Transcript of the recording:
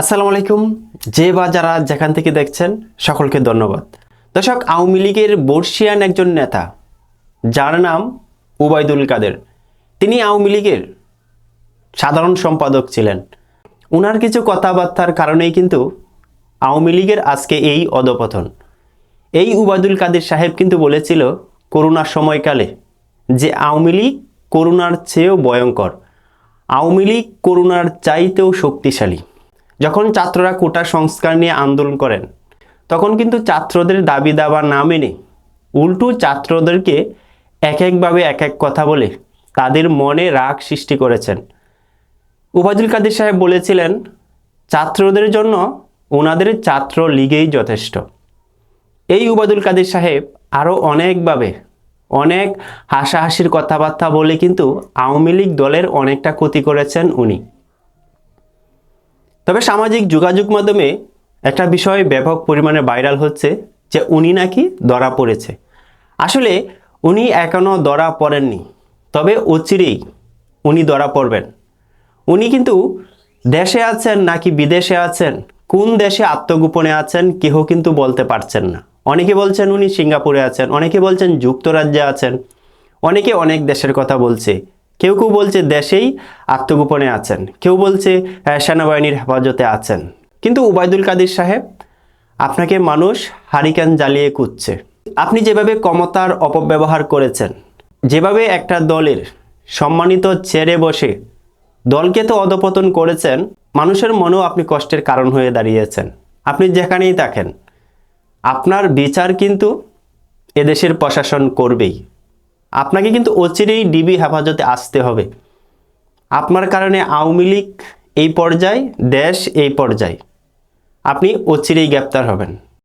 আসসালামু আলাইকুম। যে বা যারা যেখান থেকে দেখছেন, সকলকে ধন্যবাদ। দর্শক, আওয়ামী লীগের বর্ষিয়ান একজন নেতা, যার নাম উবায়দুল কাদের। তিনি আওয়ামী লীগের সাধারণ সম্পাদক ছিলেন। ওনার কিছু কথাবার্তার কারণেই কিন্তু আওয়ামী লীগের আজকে এই অধপতন। এই উবায়দুল কাদের সাহেব কিন্তু বলেছিল করোনার সময়কালে যে আওয়ামী লীগ করোনার চেয়েও ভয়ঙ্কর, আওয়ামী লীগ করোনার চাইতেও শক্তিশালী। যখন ছাত্ররা কোটা সংস্কার নিয়ে আন্দোলন করেন, তখন কিন্তু ছাত্রদের দাবি দাবা না মেনে উল্টো ছাত্রদেরকে এক একভাবে এক এক কথা বলে তাদের মনে রাগ সৃষ্টি করেছেন। উবায়দুল কাদের সাহেব বলেছিলেন, ছাত্রদের জন্য ওনাদের ছাত্র লীগেই যথেষ্ট। এই উবায়দুল কাদের সাহেব আরও অনেকভাবে, অনেক হাসাহাসির কথাবার্তা বলে কিন্তু আওয়ামী লীগ দলের অনেকটা ক্ষতি করেছেন উনি। তবে সামাজিক যোগাযোগ মাধ্যমে একটা বিষয় ব্যাপক পরিমাণে ভাইরাল হচ্ছে যে উনি নাকি ধরা পড়েছে। আসলে উনি এখনও ধরা পড়েননি, তবে অচিরেই উনি ধরা পড়বেন। উনি কিন্তু দেশে আছেন নাকি বিদেশে আছেন, কোন দেশে আত্মগোপনে আছেন কেহ কিন্তু বলতে পারছেন না। অনেকে বলছেন উনি সিঙ্গাপুরে আছেন, অনেকে বলছেন যুক্তরাজ্যে আছেন, অনেকে অনেক দেশের কথা বলছে। কেউ কেউ বলছে দেশেই আত্মগোপনে আছেন। কেউ বলছে সেনাবাহিনীর হেফাজতে আছেন। কিন্তু উবায়দুল কাদির সাহেব, আপনাকে মানুষ হারিকেন জ্বালিয়ে কুচ্ছে আপনি যেভাবে ক্ষমতার অপব্যবহার করেছেন, যেভাবে একটা দলের সম্মানিত চেয়ারে বসে দলকে তো অধপতন করেছেন, মানুষের মনেও আপনি কষ্টের কারণ হয়ে দাঁড়িয়েছেন। আপনি যেখানেই থাকেন, আপনার বিচার কিন্তু এদেশের প্রশাসন করবেই। আপনাকে কিন্তু অচিরেই ডিবি হেফাজতে আসতে হবে। আপনার কারণে আওয়ামী লীগ এই পর্যায়ে, দেশ এই পর্যায়ে। আপনি অচিরেই গ্রেপ্তার হবেন।